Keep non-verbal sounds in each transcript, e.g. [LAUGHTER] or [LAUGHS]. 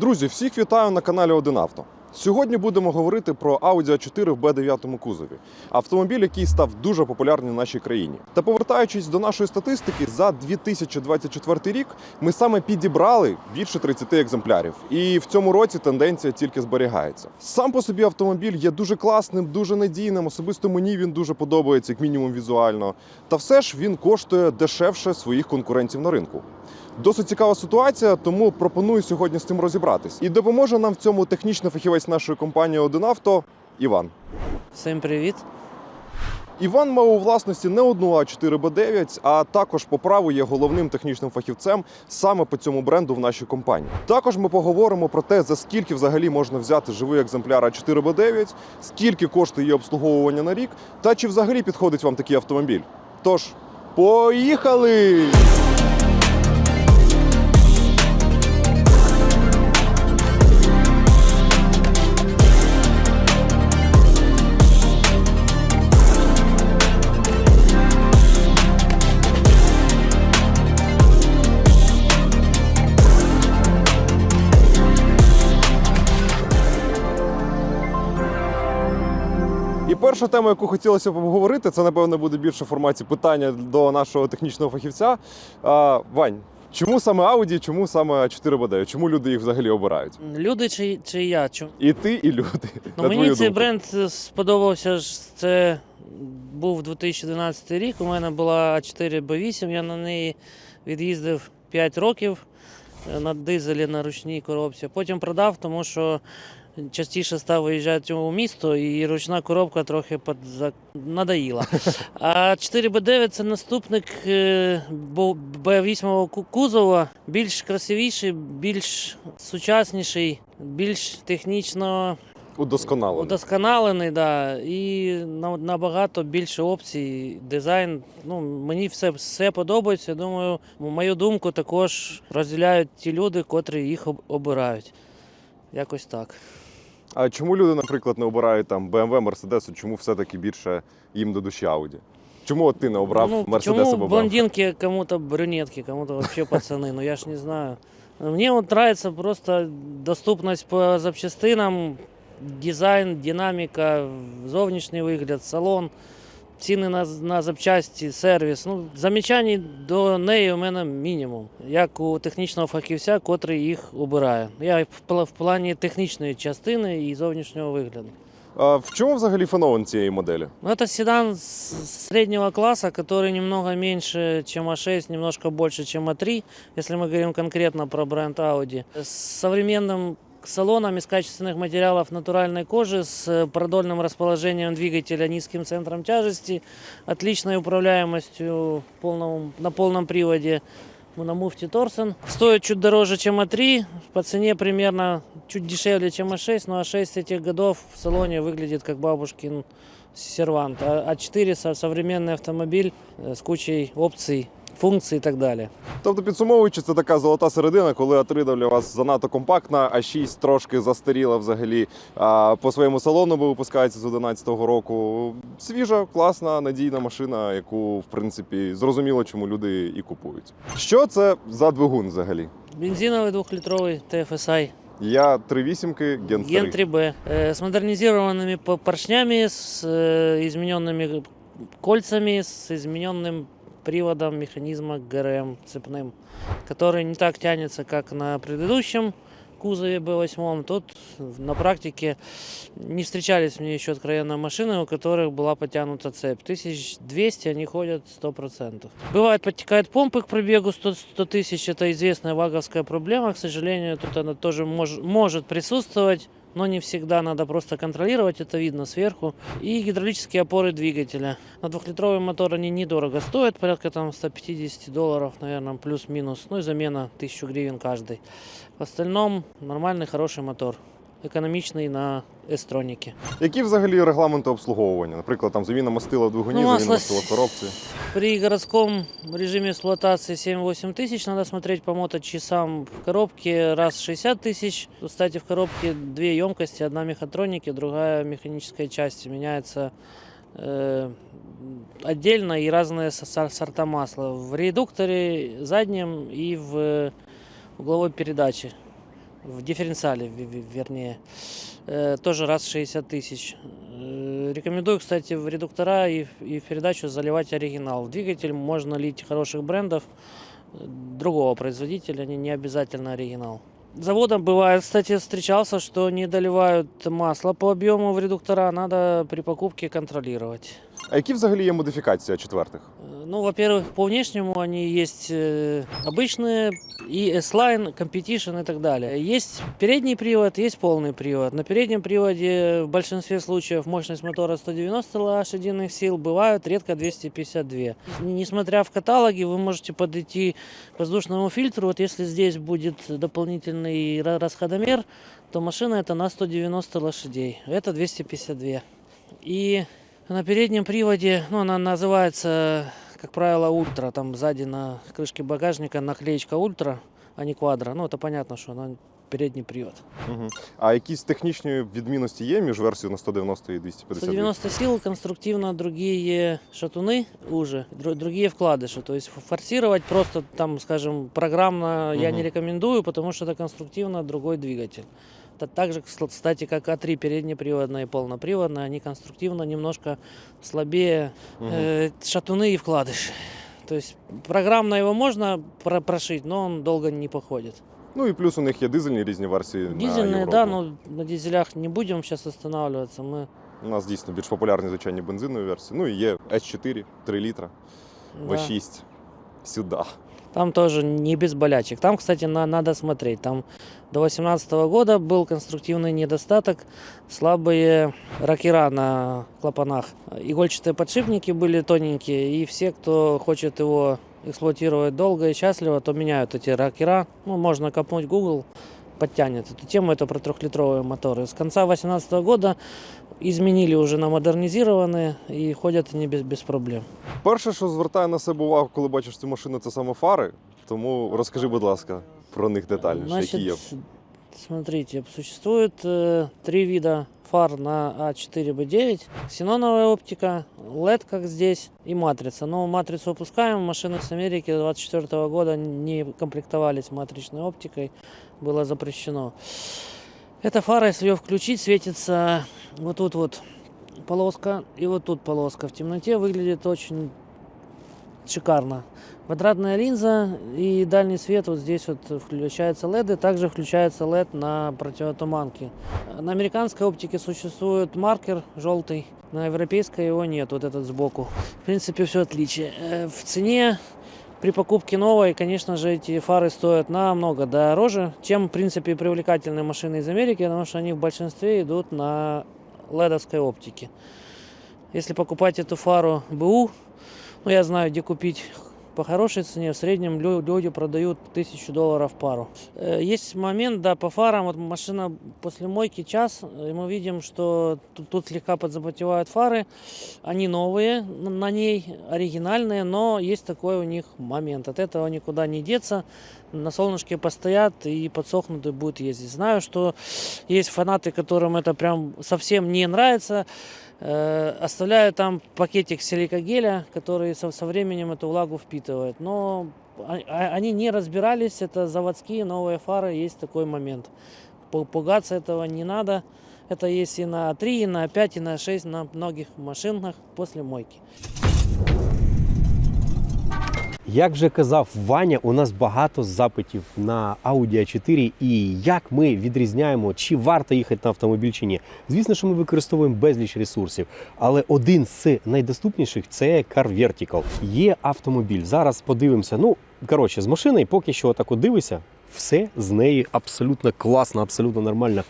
Друзі, всіх вітаю на каналі Один Авто. Сьогодні будемо говорити про Audi A4 в B9 кузові. Автомобіль, який став дуже популярним в нашій країні. Та повертаючись до нашої статистики, за 2024 рік ми саме підібрали більше 30 екземплярів. І в цьому році тенденція тільки зберігається. Сам по собі автомобіль є дуже класним, дуже надійним. Особисто мені він дуже подобається, як мінімум візуально. Та все ж він коштує дешевше своїх конкурентів на ринку. Досить цікава ситуація, тому пропоную сьогодні з цим розібратись. І допоможе нам в цьому технічний фахівець нашої компанії Один авто Іван. Всім привіт. Іван мав у власності не одну А4Б9, а також по праву є головним технічним фахівцем саме по цьому бренду в нашій компанії. Також ми поговоримо про те, за скільки взагалі можна взяти живий екземпляр А4Б9, скільки коштує її обслуговування на рік, та чи взагалі підходить вам такий автомобіль. Тож, поїхали! Перша тема, яку хотілося б обговорити, це напевно буде більше в форматі питання до нашого технічного фахівця. А, Вань, чому саме Audi, чому саме 4BD? Чому люди їх взагалі обирають? Люди чи, чи я? Чу? І ти, і люди. Ну, на мені твою цей думку. бренд сподобався. ж, Це був 2012 рік. У мене була А4Б8, я на неї від'їздив 5 років е, на дизелі на ручній коробці. Потім продав, тому що частіше став виїжджати у місто, і ручна коробка трохи подза... надоїла. [LAUGHS] А 4Б9 це наступник е, Б8 кузова, більш красивіший, більш сучасніший, більш технічно Удосконалений. удосконалений, да, і набагато більше опцій, дизайн. Ну, мені все, все подобається. Думаю, мою думку також розділяють ті люди, котрі їх обирають. Якось так. А чому люди, наприклад, не обирають там BMW, Mercedes, чому все-таки більше їм до душі Audi? Чому от ти не обрав ну, Mercedes чому або BMW? блондинки кому-то брюнетки, кому-то вообще пацаны, ну я ж не знаю. Мне вот нравится просто доступность по запчастинам, дизайн, динаміка, зовнішній вигляд, салон, ціни на, на запчасті, сервіс. Ну, замічань до неї у мене мінімум, як у технічного фахівця, котрий їх обирає. Я в, пла- в плані технічної частини і зовнішнього вигляду. А в чому взагалі феномен цієї моделі? Ну, это седан с- среднего класса, который немного меньше, чем А6, немножко больше, чем А3, если мы говорим конкретно про бренд Audi. С современным салоном из качественных материалов натуральной кожи, с э, продольным расположением двигателя, низким центром тяжести, отличной управляемостью полном- на полном приводе на муфте Торсен. Стоит чуть дороже, чем А3, по цене примерно чуть дешевле, чем А6, но А6 этих годов в салоне выглядит как бабушкин сервант. А А4 со- современный автомобиль э, с кучей опций, функций и так далее. Тобто, підсумовуючи, це така золота середина, коли А3 для вас занадто компактна, а 6 трошки застаріла взагалі а, по своєму салону, бо випускається з 11-го року. Свіжа, класна, надійна машина, яку в принципі зрозуміло, чому люди і купують. Що це за двигун взагалі? Бензиновый двухлитровый TFSI Я 3.8, Ген 3. Ген 3B э, с модернизированными по- поршнями, с э, измененными кольцами, с измененным приводом механизма ГРМ цепным, который не так тянется, как на предыдущем кузове B8. Тут на практике не встречались мне еще откровенно машины, у которых была потянута цепь. 1200 они ходят 100%. Бывает, подтекают помпы к пробегу 100 100 тысяч. Это известная ваговская проблема. К сожалению, тут она тоже мож- может присутствовать но не всегда надо просто контролировать, это видно сверху. И гидравлические опоры двигателя. На двухлитровый мотор они недорого стоят, порядка там 150 долларов, наверное, плюс-минус. Ну и замена 1000 гривен каждый. В остальном нормальный, хороший мотор. Економічний на естроніки. Які взагалі регламенти обслуговування? Наприклад, там заміна мастила в двигуні, Ну, заміна масло мастила в коробці. При городском режиме эксплуатации 7-8 тысяч. Надо смотреть по моточасам в коробке раз 60 тысяч. Кстати, в коробке две емкости. Одна мехатроники, другая механическая часть. Меняется э, отдельно и разные со- со- сорта масла. В редукторе заднем и в угловой передаче. в дифференциале, в- в- вернее, Э, тоже раз 60 тысяч. Э, Рекомендую, кстати, в редуктора и, в- и в передачу заливать оригинал. В двигатель можно лить хороших брендов э, другого производителя, не, не обязательно оригинал. Заводом бывает, кстати, встречался, что не доливают масло по объему в редуктора, надо при покупке контролировать. А які взагалі є модифікації четвертих? Ну, во-первых, по внешнему они есть э, обычные и S-Line, Competition и так далее. Есть передний привод, есть полный привод. На переднем приводе в большинстве случаев мощность мотора 190 лошадиных сил, бывают редко 252. Несмотря в каталоге, вы можете подойти к воздушному фильтру. Вот если здесь будет дополнительный ра- расходомер, то машина это на 190 лошадей. Это 252. И на переднем приводе, ну, она называется, как правило, ультра. Там сзади на крышке багажника наклеечка ультра, а не квадро. Ну, это понятно, что она передний привод. Угу. А якісь технічні відмінності є між версією на 190 і 250? 190 сил, конструктивно другие шатуны уже, дру- другие вкладыши. То есть форсировать просто там, скажем, программно я не Мгм. рекомендую, потому что это конструктивно другой двигатель. Это так же, кс- кстати, как А3 переднеприводная и полноприводная, они конструктивно немножко слабее Мгм. э, шатуны и вкладыши. То есть программно его можно про- прошить, но он долго не походит. Ну і плюс у них є дизельні різні версії. на Дизельные, Європу. да, но на дизелях не будем сейчас останавливаться. Мы У нас дійсно більш популярні звичайні бензинові версії. Ну і є S4, 3 літра, да. V6. Сюди. Там тоже не без болячек. Там, кстати, на, надо смотреть. Там до 2018 года был конструктивный недостаток. Слабые ракера на клапанах. Игольчатые подшипники были тоненькие. И все, кто хочет его эксплуатировать долго и счастливо, то меняют эти ракера. Ну, можно копнуть Google, подтянет эту тему. Это про трехлитровые моторы. С конца 2018 года изменили уже на модернизированные. И ходят они без, без проблем. Перше, що звертає на себе увагу, коли бачиш цю машину, це саме фари. Тому розкажи, будь ласка, про них детальніше, які є. смотрите, существует э, три вида фар на А А4Б9. Ксеноновая оптика, LED, как здесь, и матрица. Но матрицу опускаем. Машины с Америки 24 года не комплектовались матричной оптикой. Было запрещено. Эта фара, если ее включить, светится вот тут вот полоска и вот тут полоска. В темноте выглядит очень шикарно. Квадратная линза и дальний свет вот здесь вот включаются LED, также включается LED на противотуманке. На американской оптике существует маркер желтый, на европейской его нет, вот этот сбоку. В принципе, все отличие. Э, В цене при покупке новой, конечно же, эти фары стоят намного дороже, чем, в принципе, привлекательные машины из Америки, потому что они в большинстве идут на ледовской оптики. Если покупать эту фару БУ, ну, я знаю, где купить по хорошей цене. В среднем лю- люди продают тысячу долларов пару. Э, Есть момент, да, по фарам. Вот машина после мойки час, и мы видим, что тут, тут слегка подзапотевают фары. Они новые н- на ней, оригинальные, но есть такой у них момент. От этого никуда не деться. На солнышке постоят и подсохнут и будут ездить. Знаю, что есть фанаты, которым это прям совсем не нравится. Э, Оставляю там пакетик силикогеля, который со, со временем эту влагу впитывает. Но а- а- они не разбирались, это заводские новые фары, есть такой момент. Пу- Пугаться этого не надо. Это есть и на 3, и на 5, и на 6 на многих машинах после мойки. Як вже казав Ваня, у нас багато запитів на Audi a 4 і як ми відрізняємо, чи варто їхати на автомобіль чи ні. Звісно, що ми використовуємо безліч ресурсів, але один з найдоступніших це Car Vertical. Є автомобіль. Зараз подивимося. Ну коротше, з машини поки що отак от дивися. Все з неї абсолютно класно, абсолютно нормально.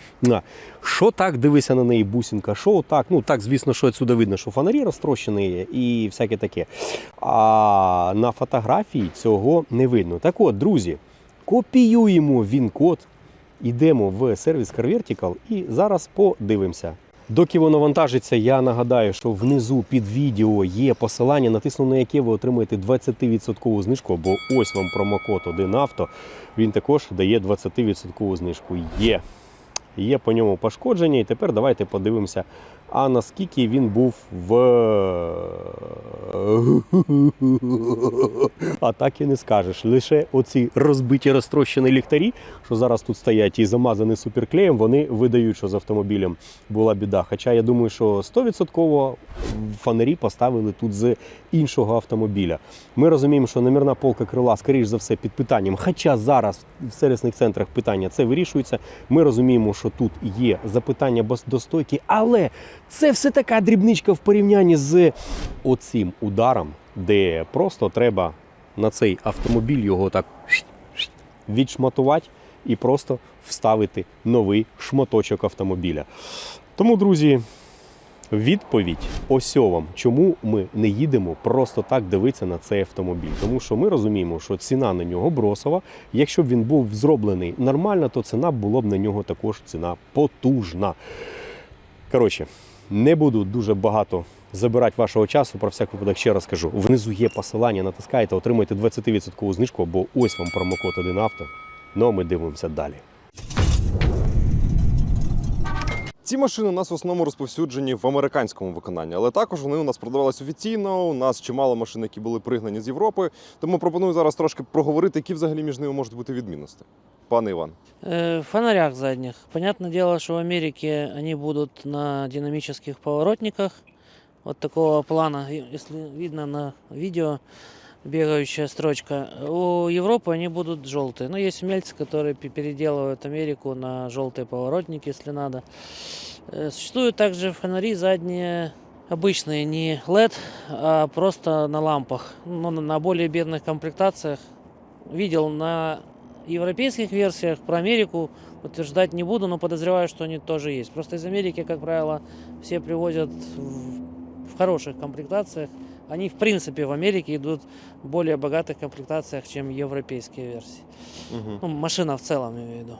Що так дивися на неї бусинка, що так, ну так, звісно, що відсюди видно, що фонарі розтрощені є і всяке таке. А на фотографії цього не видно. Так от, друзі, копіюємо він-код, йдемо в сервіс Car Vertical і зараз подивимося. Доки воно вантажиться, я нагадаю, що внизу під відео є посилання, натиснув на яке ви отримаєте 20% знижку, бо ось вам промокод 1авто. Він також дає 20% знижку. Є. Є по ньому пошкодження, і тепер давайте подивимося а наскільки він був в. [LAUGHS] А так і не скажеш. Лише оці розбиті розтрощені ліхтарі, що зараз тут стоять і замазані суперклеєм, вони видають, що з автомобілем була біда. Хоча я думаю, що 100% фонарі поставили тут з іншого автомобіля. Ми розуміємо, що номерна полка крила, скоріш за все, під питанням. Хоча зараз в сервісних центрах питання це вирішується. Ми розуміємо, що тут є запитання до стойки, але це все така дрібничка в порівнянні з оцим ударом, де просто треба на цей автомобіль його так відшматувати і просто вставити новий шматочок автомобіля. Тому, друзі, відповідь ось вам, чому ми не їдемо просто так дивитися на цей автомобіль. Тому що ми розуміємо, що ціна на нього бросова. Якщо б він був зроблений нормально, то ціна була б на нього також ціна потужна. Коротше, не буду дуже багато забирати вашого часу. Про всяк випадок ще раз кажу. Внизу є посилання, натискайте, отримайте 20% знижку, бо ось вам промокод 1 авто. Ну а ми дивимося далі. Ці машини у нас в основному розповсюджені в американському виконанні, але також вони у нас продавались офіційно. У нас чимало машин, які були пригнані з Європи. Тому пропоную зараз трошки проговорити, які взагалі між ними можуть бути відмінності. Пане Іван. В фонарях задних. Понятное дело, что в Америке они будут на динамических поворотниках. Вот такого И- если видно на видео, бегающая строчка. У Европы они будут желтые. Но есть умельцы, которые пе- переделывают Америку на желтые поворотники, если надо. Э, Существуют также фонари задние обычные, не LED, а просто на лампах. Ну, на- более бедных комплектациях. Видел на европейских версиях, про Америку утверждать не буду, но подозреваю, что они тоже есть. Просто из Америки, как правило, все привозят в хороших комплектациях. Они, в принципе, в Америке идут в более богатых комплектациях, чем европейские версии. Угу. Ну, машина в целом, я имею в виду.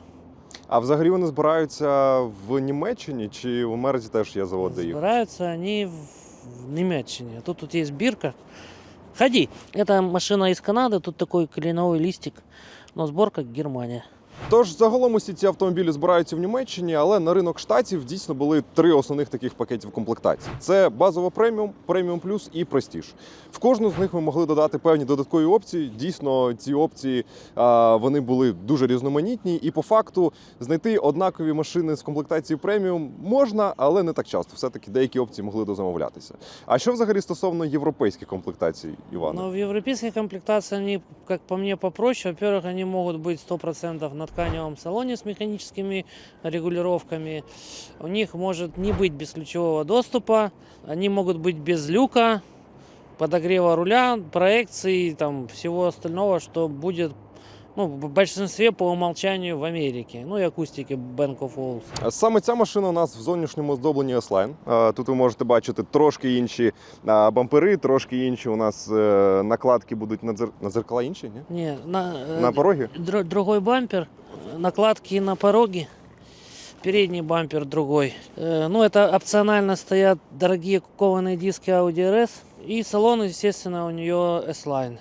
А взагалі вони збираються в Німеччині чи в Америці теж є заводи їх? Собираются они в, в Немеччине. А Тут, тут есть бирка. Ходи. Это машина из Канады, тут такой кленовый листик. Но сборка Германия. Тож загалом усі ці автомобілі збираються в Німеччині, але на ринок штатів дійсно були три основних таких пакетів комплектації: це базова преміум, преміум плюс і престіж. В кожну з них ми могли додати певні додаткові опції. Дійсно, ці опції вони були дуже різноманітні, і по факту знайти однакові машини з комплектації преміум можна, але не так часто. Все таки деякі опції могли дозамовлятися. А що взагалі стосовно європейських комплектацій, Івана? Но в европейской комплектации они, как по мне, попроще. Во-первых, они могут быть 100% на тканевом салоне с механическими регулировками. У них может не быть бесключевого доступа. Они могут быть без люка, подогрева руля, проекций, там, всего остального, что будет ну, в большинстве по умолчанию в Америке. Ну и акустики Bank of Olufsen. Саме ця машина у нас в зовнішньому оздобленні S-Line. Е, Тут ви можете бачити трошки інші е, бампери, трошки інші у нас е, накладки будуть на, дзер... на дзеркала інші, ні? Не, на, э, На порогі? Др- другой бампер, накладки на пороге, передний бампер другой. Э, Ну, это опционально стоят дорогие кованые диски Audi RS. И салон, естественно, у нее S-Line э,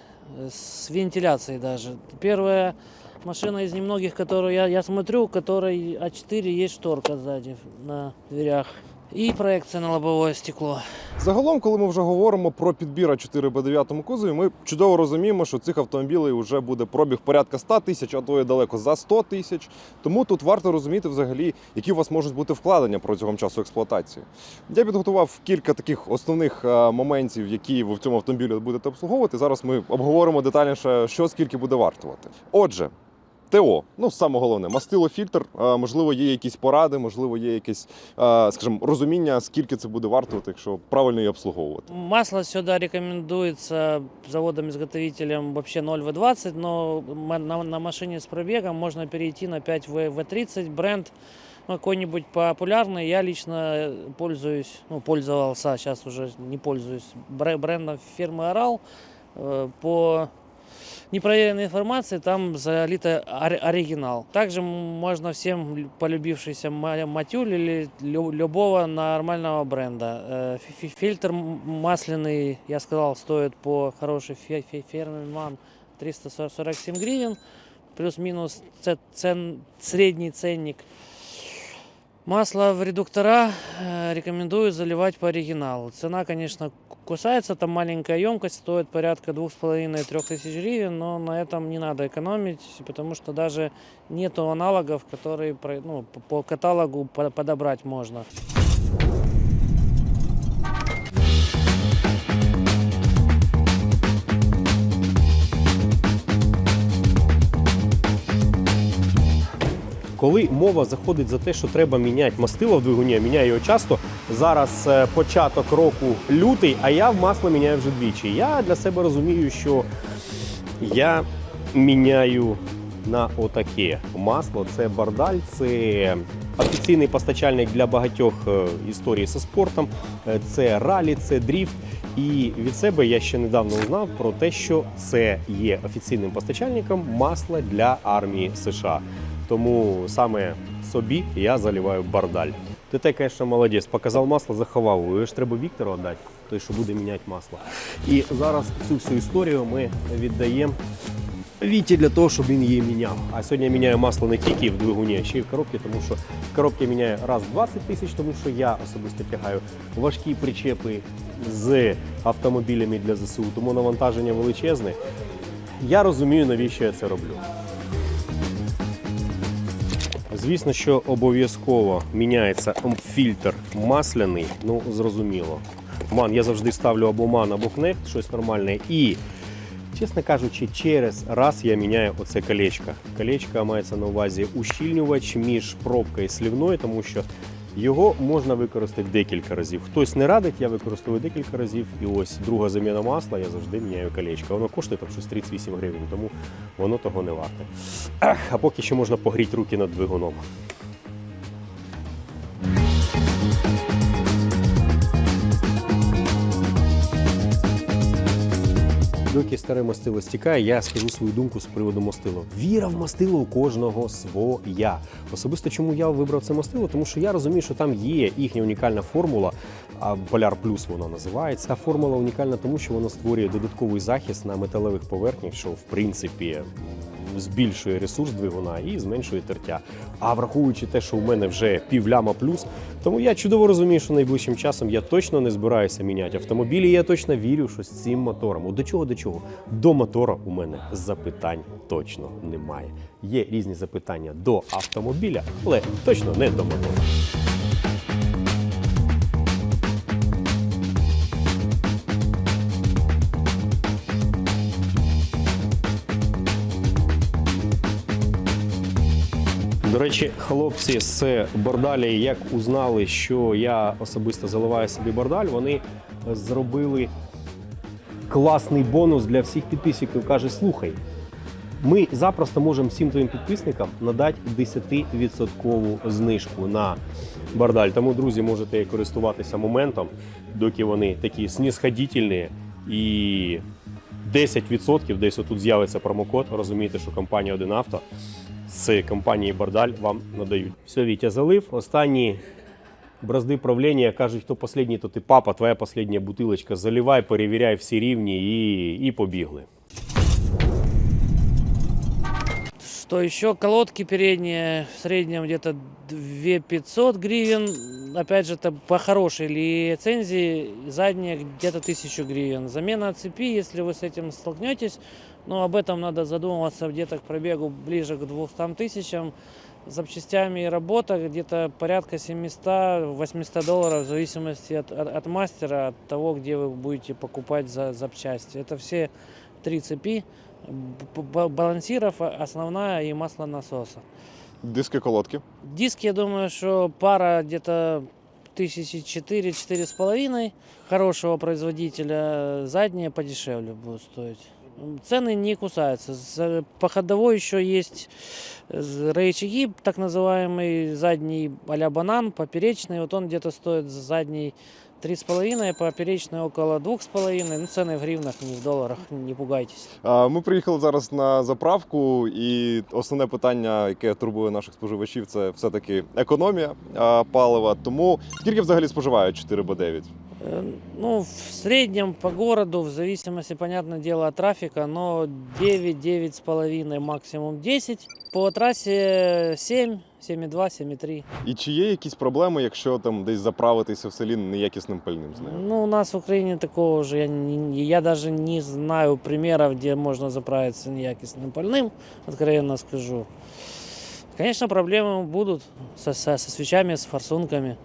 с вентиляцией даже. Первая машина из немногих, которую я, я смотрю, у которой А4 есть шторка сзади на дверях. И проекция на лобовое стекло. Загалом, коли ми вже говоримо про підбір А4 b 9 кузові, ми чудово розуміємо, що цих автомобілів вже буде пробіг порядка 100 тисяч, а то і далеко за 100 тисяч. Тому тут варто розуміти взагалі, які у вас можуть бути вкладення протягом часу експлуатації. Я підготував кілька таких основних е, моментів, які ви в цьому автомобілі будете обслуговувати. Зараз ми обговоримо детальніше, що скільки буде вартувати. Отже. ТО, ну саме головне, мастилофільтр. Е, Можливо, є якісь поради, можливо, є якесь, е, скажімо, розуміння, скільки це буде вартувати, якщо правильно її обслуговувати. Масло сюда рекомендуется заводом-изготовителем вообще 0В20, но ма- на, на машине с пробегом можно перейти на 5В30. Бренд ну, какой-нибудь популярный. Я лично пользуюсь, ну, пользовался, сейчас уже не пользуюсь, бре- брендом фирмы Орал. Э, По непроверенной информации там залито оригинал. Также можно всем лю- полюбившийся матюль или любого нормального бренда. Э, фи- фи- Фильтр масляный, я сказал, стоит по хорошей фе- фе- фирме МАН 347 гривен. Плюс-минус цен, средний ценник. Масло в редуктора э, рекомендую заливать по оригиналу. Цена, конечно, к- кусается, там маленькая емкость, стоит порядка 2,5-3 тысяч гривен, но на этом не надо экономить, потому что даже нету аналогов, которые про- ну, по- по каталогу по- подобрать можно. Коли мова заходить за те, що треба міняти мастило в двигуні, я міняю його часто. Зараз е, початок року лютий, а я в масло міняю вже двічі. Я для себе розумію, що я міняю на отаке масло. Це бардаль, це офіційний постачальник для багатьох е, історій зі спортом. Е, Це ралі, це дріфт. І від себе я ще недавно узнав про те, що це є офіційним постачальником масла для армії США. Тому саме собі я заливаю бардаль. Ти звісно, молодець. Показав масло, заховав. Його ж треба Віктору віддати, той, що буде міняти масло. І зараз цю всю історію ми віддаємо Віті для того, щоб він її міняв. А сьогодні я міняю масло не тільки в двигуні, а ще й в коробці, тому що в коробці міняю раз в 20 тисяч, тому що я особисто тягаю важкі причепи з автомобілями для ЗСУ, тому навантаження величезне. Я розумію, навіщо я це роблю. Звісно, що обов'язково міняється фільтр масляний, ну зрозуміло. Ман, я завжди ставлю або ман, або кнехт, щось нормальне. І, чесно кажучи, через раз я міняю оце колечко. Колечко мається на увазі ущільнювач між пробкою і слівною, тому що його можна використати декілька разів. Хтось не радить, я використовую декілька разів. І ось друга заміна масла, я завжди міняю колечко. Воно коштує там щось 38 гривень, тому воно того не варте. Ах, а поки що можна погріти руки над двигуном. Доки старе мастило стікає, я скажу свою думку з приводу мастила. Віра в мастило у кожного своя. Особисто чому я вибрав це мастило, тому що я розумію, що там є їхня унікальна формула, а Поляр плюс вона називається. Та формула унікальна, тому що вона створює додатковий захист на металевих поверхнях, що в принципі збільшує ресурс двигуна і зменшує тертя. А враховуючи те, що у мене вже півляма плюс, тому я чудово розумію, що найближчим часом я точно не збираюся міняти автомобілі. Я точно вірю, що з цим мотором. От До чого до чого? До мотора у мене запитань точно немає. Є різні запитання до автомобіля, але точно не до мотора. До речі, хлопці з бордалі, як узнали, що я особисто заливаю собі бордаль, вони зробили класний бонус для всіх підписників. Каже: слухай, ми запросто можемо всім твоїм підписникам надати 10% знижку на бордаль. Тому, друзі, можете користуватися моментом, доки вони такі снісходітельні і 10% десь отут з'явиться промокод. Розумієте, що компанія 1 авто з компанії Бардаль вам надають. Все, Вітя залив. Останні бразди правління кажуть, хто останній, то ти папа, твоя остання бутилочка. Заливай, перевіряй всі рівні і, і побігли. Что еще? Колодки передние в среднем где-то 2500 гривен. Опять же, это по хорошей лицензии. Задние где-то 1000 гривен. Замена цепи, если вы с этим столкнетесь, но об этом надо задумываться где-то к пробегу ближе к 200 тысячам. Запчастями и работа где-то порядка 700-800 долларов в зависимости от, от, от мастера, от того, где вы будете покупать за запчасти. Это все три цепи, балансиров, а- основная и масло насоса. Диски колодки. Диски, я думаю, что пара где-то тысячи четыре, четыре с половиной. Хорошего производителя задние подешевле будут стоить. М, Цены не кусаются. За- По ходовой еще есть э, рычаги, так называемый задний а банан, поперечный. Вот он где-то стоит задний три с половиной, поперечный около двух с половиной. Ну, цены в гривнах, не в долларах, не пугайтесь. А, Ми приїхали зараз на заправку, і основне питання, яке турбує наших споживачів, це все-таки економія а, палива. Тому скільки взагалі споживають 4 б 9 Э, Ну, в среднем по городу, в зависимости, понятное дело, от трафика, но 9, 9,5, максимум 10. По трассе 7, 7,2, 7,3. І чи є якісь проблеми, якщо там десь заправитися в селі неякісним пальним з нею? Ну, у нас в Украине такого уже, я, не- я даже не знаю примеров, где можно заправиться неякостным пальным, откровенно скажу. Конечно, проблемы будут со, со, со свечами, с форсунками.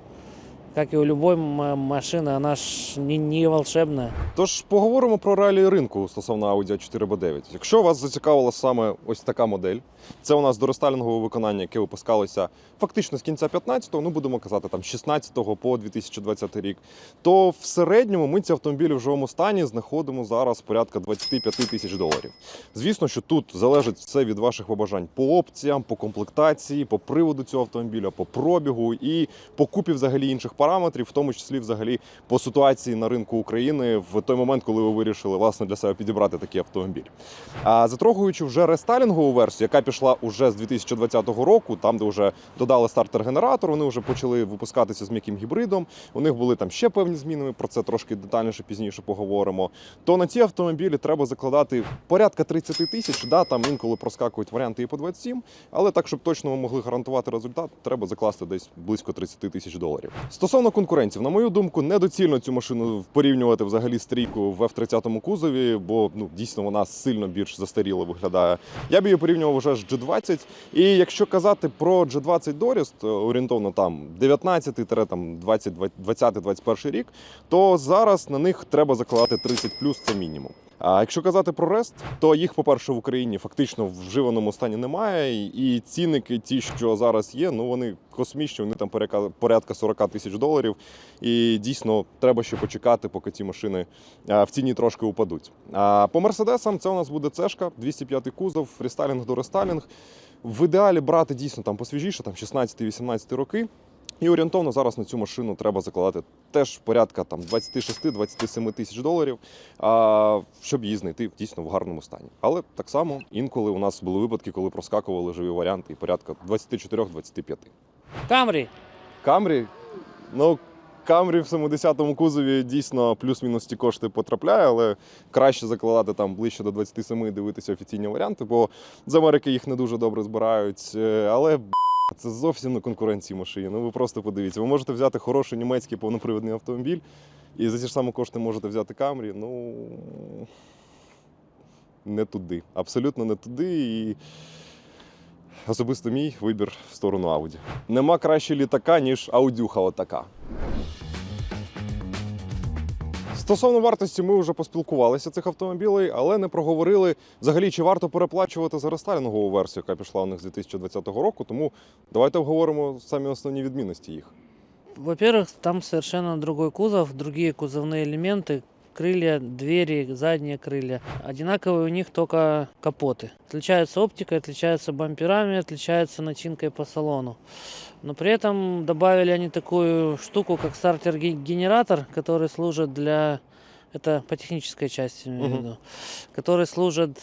Как и у любой м- машины, она ж не, не волшебная. Тож поговоримо про реалії ринку стосовно Audi a 4 b 9 Якщо вас зацікавила саме ось така модель, це у нас дорестайлінгове виконання, яке випускалося фактично з кінця 15-го, ну будемо казати там 16-го по 2020 рік. То в середньому ми ці автомобілі в живому стані знаходимо зараз порядка 25 тисяч доларів. Звісно, що тут залежить все від ваших побажань по опціям, по комплектації, по приводу цього автомобіля, по пробігу і по купі взагалі інших параметрів, в тому числі взагалі по ситуації на ринку України в той момент, коли ви вирішили власне для себе підібрати такий автомобіль. А затрогуючи вже рестайлінгову версію, яка пішла уже з 2020 року, там де вже додали стартер-генератор, вони вже почали випускатися з м'яким гібридом. У них були там ще певні зміни. Ми про це трошки детальніше пізніше поговоримо. То на ці автомобілі треба закладати порядка 30 тисяч. Да, там інколи проскакують варіанти і по 27, але так, щоб точно ми могли гарантувати результат, треба закласти десь близько 30 тисяч доларів. Стосовно конкурентів, на мою думку, недоцільно цю машину порівнювати взагалі з трійкою в F30 кузові, бо ну дійсно вона сильно більш застаріло виглядає. Я б її порівнював вже з G20. І якщо казати про G20 Dorist, орієнтовно там 19-20-21 рік, то зараз на них треба закладати 30 це мінімум. А якщо казати про Рест, то їх, по-перше, в Україні фактично в вживаному стані немає. І цінники, ті, що зараз є, ну вони космічні, вони там порядка, порядка 40 тисяч доларів. І дійсно треба ще почекати, поки ці машини в ціні трошки упадуть. А по мерседесам це у нас буде цешка, 205 кузов, фрістайлінг до рестайлінг. В ідеалі брати дійсно там посвіжіше, там 16-18 роки. І орієнтовно зараз на цю машину треба закладати теж порядка там 26-27 тисяч доларів, а, щоб її знайти дійсно в гарному стані. Але так само інколи у нас були випадки, коли проскакували живі варіанти і порядка 24-25. Камри. Камрі, ну. Камрі в 70-му кузові дійсно плюс-мінус ті кошти потрапляє, але краще закладати там ближче до 27 і дивитися офіційні варіанти, бо з Америки їх не дуже добре збирають. Е, Але це зовсім не конкуренції машині. Ну ви просто подивіться. Ви можете взяти хороший німецький повнопривідний автомобіль, і за ті ж самі кошти можете взяти Камрі. Ну не туди. Абсолютно не туди. І особисто мій вибір в сторону Ауді. Нема краще літака, ніж аудюха отака. Стосовно вартості, ми вже поспілкувалися цих автомобілей, але не проговорили взагалі, чи варто переплачувати за рестайлінгову версію, яка пішла у них з 2020 року. Тому давайте обговоримо самі основні відмінності їх. Во-первых, там совершенно другой кузов, другие кузовные элементы, крылья, двери, задние крылья. Одинаковые у них только капоты. Отличаются оптикой, отличаются бамперами, отличаются начинкой по салону. Но при этом добавили они такую штуку, как стартер-генератор, который служит для... Это по технической части, имею в Мгм. виду. Который служит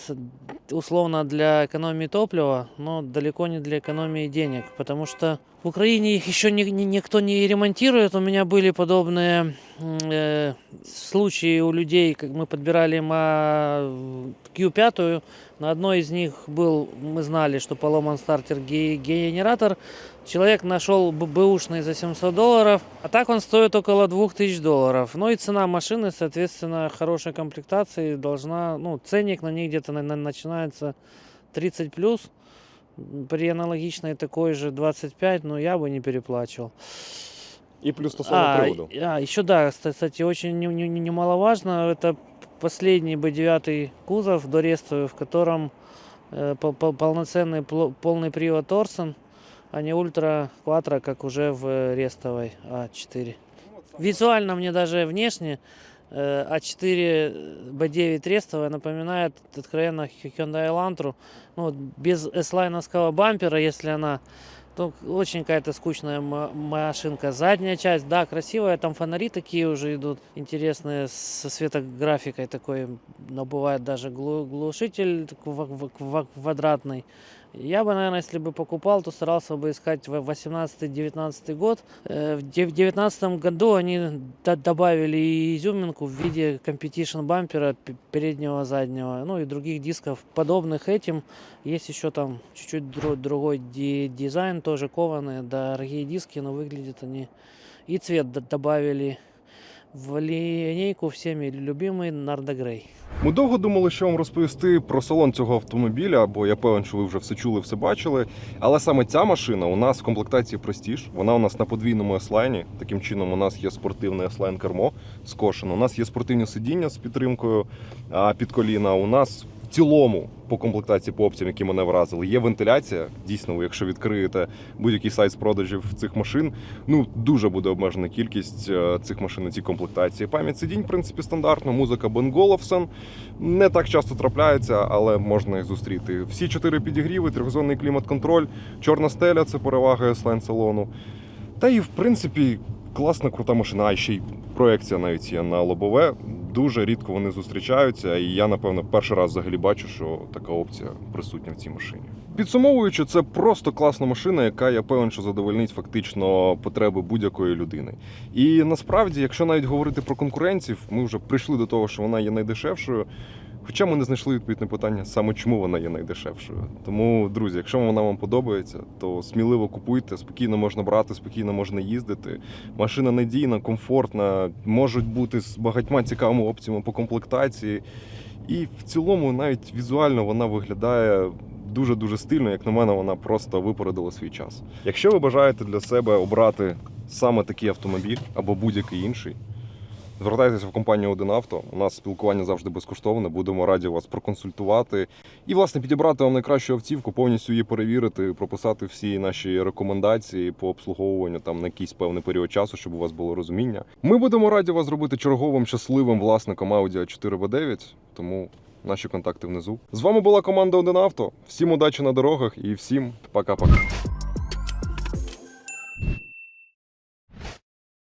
условно для экономии топлива, но далеко не для экономии денег. Потому что в Украине их еще ни- ни- никто не ремонтирует. У меня были подобные м, э, случаи у людей, как мы подбирали им а, Q5. На одной из них был, мы знали, что поломан стартер-генератор. Человек нашел бэушный за 700 долларов, а так он стоит около 2000 долларов. Ну и цена машины, соответственно, хорошей комплектации должна, ну, ценник на ней где-то на- на- начинается 30 плюс. При аналогичной такой же 25, но я бы не переплачивал. І плюс стосовно А, приводу. и- а, еще да, ста- кстати, очень не- не- не- немаловажно, это последний B9 кузов дорестовый, в котором э, по- по- полноценный полный привод Торсон, а не ультра квадро, как уже в э, рестовой А4. Визуально мне даже внешне э, А4 B9 рестовая напоминает откровенно Hyundai Elantra. Ну, без S-лайновского бампера, если она то очень какая-то скучная ма- машинка. Задняя часть, да, красивая, там фонари такие уже идут интересные, со светографикой такой, но бывает даже глу- глушитель такой ква- ква- квадратный. Я бы, наверное, если бы покупал, то старался бы искать в 18-19 год. Э, В 2019 году они д- добавили и изюминку в виде компетишн бампера п- переднего, заднего, ну и других дисков, подобных этим. Есть еще там чуть-чуть дру- другой ди- дизайн, тоже кованые, дорогие диски, но выглядят они... И цвет д- добавили в лінійку всіми любимий Нардегрей. Ми довго думали, що вам розповісти про салон цього автомобіля, бо я певен, що ви вже все чули, все бачили. Але саме ця машина у нас в комплектації простіш. Вона у нас на подвійному S-Line. Таким чином, у нас є спортивне S-Line кермо скошено. У нас є спортивні сидіння з підтримкою під коліна. У нас цілому по комплектації по опціям, які мене вразили, є вентиляція. Дійсно, якщо відкриєте будь-який сайт з продажів цих машин, ну дуже буде обмежена кількість е, цих машин у цій комплектації. Пам'ять сидінь, в принципі, стандартна. Музика Бен Головсон не так часто трапляється, але можна їх зустріти. Всі чотири підігріви, трьохзонний клімат-контроль, чорна стеля це перевага S-Line салону. Та і в принципі класна крута машина, а ще й проекція навіть є на лобове. Дуже рідко вони зустрічаються, і я, напевно, перший раз взагалі бачу, що така опція присутня в цій машині. Підсумовуючи, це просто класна машина, яка я певен, що задовольнить фактично потреби будь-якої людини. І насправді, якщо навіть говорити про конкуренців, ми вже прийшли до того, що вона є найдешевшою. Хоча ми не знайшли відповідь на питання саме чому вона є найдешевшою. Тому, друзі, якщо вона вам подобається, то сміливо купуйте, спокійно можна брати, спокійно можна їздити. Машина надійна, комфортна, можуть бути з багатьма цікавими опціями по комплектації. І в цілому, навіть візуально вона виглядає дуже дуже стильно. Як на мене, вона просто випередила свій час. Якщо ви бажаєте для себе обрати саме такий автомобіль або будь-який інший. Звертайтеся в компанію «Один авто». У нас спілкування завжди безкоштовне. Будемо раді вас проконсультувати і, власне, підібрати вам найкращу автівку, повністю її перевірити, прописати всі наші рекомендації по обслуговуванню там на якийсь певний період часу, щоб у вас було розуміння. Ми будемо раді вас зробити черговим щасливим власником Audi a 4 b 9 тому наші контакти внизу. З вами була команда «Один авто». Всім удачі на дорогах і всім пока-пока.